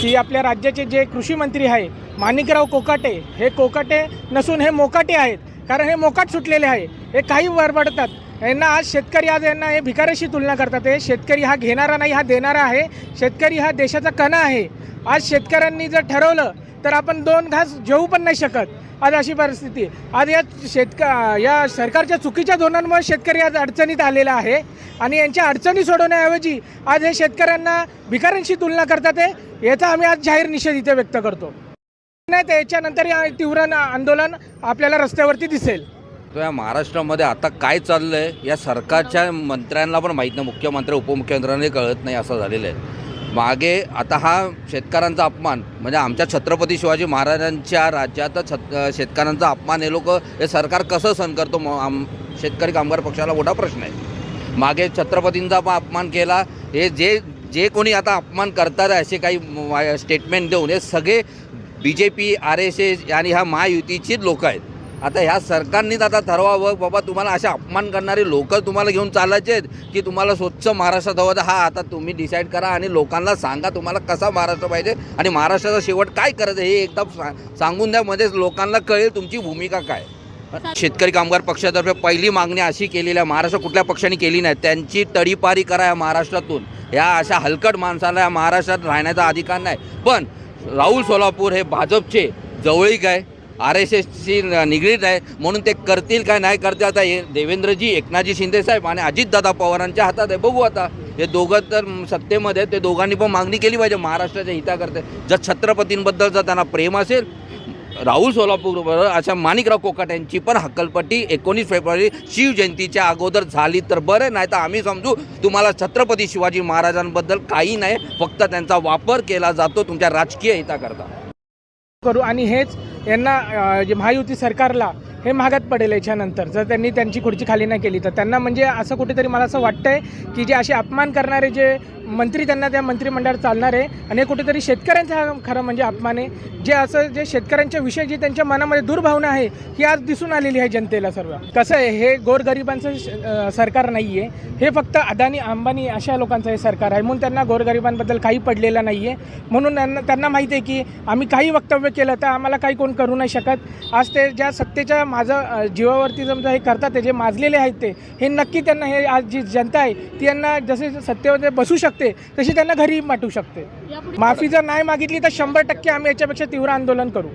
की आपल्या राज्याचे जे कृषी मंत्री आहे माणिकराव कोकाटे हे कोकाटे नसून हे मोकाटे आहेत. कारण हे मोकाट सुटलेले आहे. हे काही वरबडतात यांना आज शेतकरी आज यांना हे भिकाऱ्याशी तुलना करतात. हे शेतकरी हा घेणारा नाही हा देणारा आहे. शेतकरी हा देशाचा कणा आहे. आज शेतकऱ्यांनी जर ठरवलं तर आपण दोन घास जेवू पण नाही शकत. आज अशी परिस्थिती आज या शेतक या सरकारच्या चुकीच्या धोरणांमुळे शेतकरी आज अडचणीत आलेला आहे आणि यांच्या अडचणी सोडवण्याऐवजी आज हे शेतकऱ्यांना भिकाऱ्यांशी तुलना करतात आहे याचा आम्ही आज जाहीर निषेध इथे व्यक्त करतो. नाही त्याच्यानंतर या तीव्र आंदोलन आपल्याला रस्त्यावरती दिसेल. तो या महाराष्ट्रामध्ये आता काय चाललं आहे या सरकारच्या मंत्र्यांना पण माहीत नाही मुख्यमंत्री उपमुख्यमंत्र्यांना कळत नाही असं झालेलं आहे. मागे आता हा शेतकऱ्यांचा अपमान म्हणजे आमच्या छत्रपती शिवाजी महाराजांच्या राज्यात छत शेतकऱ्यांचा अपमान हे लोक हे सरकार कसं सहन करतो म- आम शेतकरी कामगार पक्षाला मोठा प्रश्न आहे. मागे छत्रपतींचा पण अपमान केला हे जे जे कोणी आता अपमान करतात असे काही स्टेटमेंट देऊन हे सगळे B J P R S S आणि ह्या महायुतीचीच लोक आहेत. आता ह्या सरकारनीच आता ठरवावं बाबा तुम्हाला असे अपमान करणारे लोक तुम्हाला घेऊन चालायचे आहेत की तुम्हाला स्वच्छ महाराष्ट्रात हवं तर हा आता तुम्ही डिसाईड करा आणि लोकांना सांगा तुम्हाला कसा महाराष्ट्र पाहिजे आणि महाराष्ट्राचा शेवट काय करायचं हे एकदा सा- सांगून द्या. मध्येच लोकांना कळेल तुमची भूमिका काय. शेतकरी कामगार पक्षातर्फे पहिली मागणी अशी केलेली आहे महाराष्ट्र कुठल्या पक्षाने केली नाही त्यांची तडीपारी करा या महाराष्ट्रातून. या अशा हलकट माणसाला या महाराष्ट्रात राहण्याचा अधिकार नाही. पण राहुल सोलापूर हे भाजपचे जवळीक आहे. आर एस एसशी निगडीत आहे. म्हणून ते करतील काय नाही करते आता हे देवेंद्रजी एकनाथजी शिंदेसाहेब आणि अजितदादा पवारांच्या हातात आहे. बघू आता. हे दोघं तर सत्तेमध्ये ते दोघांनी पण मागणी केली पाहिजे. महाराष्ट्राच्या हिताकरते. जर छत्रपतींबद्दल जर त्यांना प्रेम असेल राहुल सोलापूरबरोबर अशा माणिकराव कोकाट यांची पण हक्कलपट्टी एकोणीस फेब्रुवारी शिवजयंतीच्या अगोदर झाली तर बरं. नाही तर आम्ही समजू तुम्हाला छत्रपती शिवाजी महाराजांबद्दल काही नाही. फक्त त्यांचा वापर केला जातो तुमच्या राजकीय हिताकरता. करू आणि हेच यांना जे महायुती सरकारला हे महागात पडेल याच्यानंतर जर त्यांनी त्यांची खुर्ची खाली नाही केली तर त्यांना म्हणजे असं कुठेतरी मला असं वाटतंय की जे असे अपमान करणारे जे मंत्री त्यांना त्या मंत्रिमंडळात चालणार आहे. आणि हे कुठेतरी शेतकऱ्यांचा हा खरं म्हणजे अपमान आहे. जे असं जे शेतकऱ्यांच्या विषयी जी त्यांच्या मनामध्ये दुर्भावना आहे ही आज दिसून आलेली आहे जनतेला सर्व. कसं आहे हे गोरगरिबांचं सरकार नाही आहे हे फक्त अदानी अंबानी अशा लोकांचं हे सरकार आहे. म्हणून त्यांना गोरगरिबांबद्दल काही पडलेलं नाही आहे म्हणून त्यांना त्यांना माहिती आहे की आम्ही काही वक्तव्य केलं तर आम्हाला काही कोण करू नाही शकत. आज ते ज्या सत्तेच्या माझं जीवावरती समजा हे करतात ते जे माजलेले आहेत ते हे नक्की त्यांना हे आज जी जनता आहे ती यांना जसे सत्तेवर बसू शकते तशी त्यांना घरी पाठवू शकते. माफी जर नाही मागितली तर शंभर टक्के आम्ही याच्यापेक्षा तीव्र आंदोलन करू.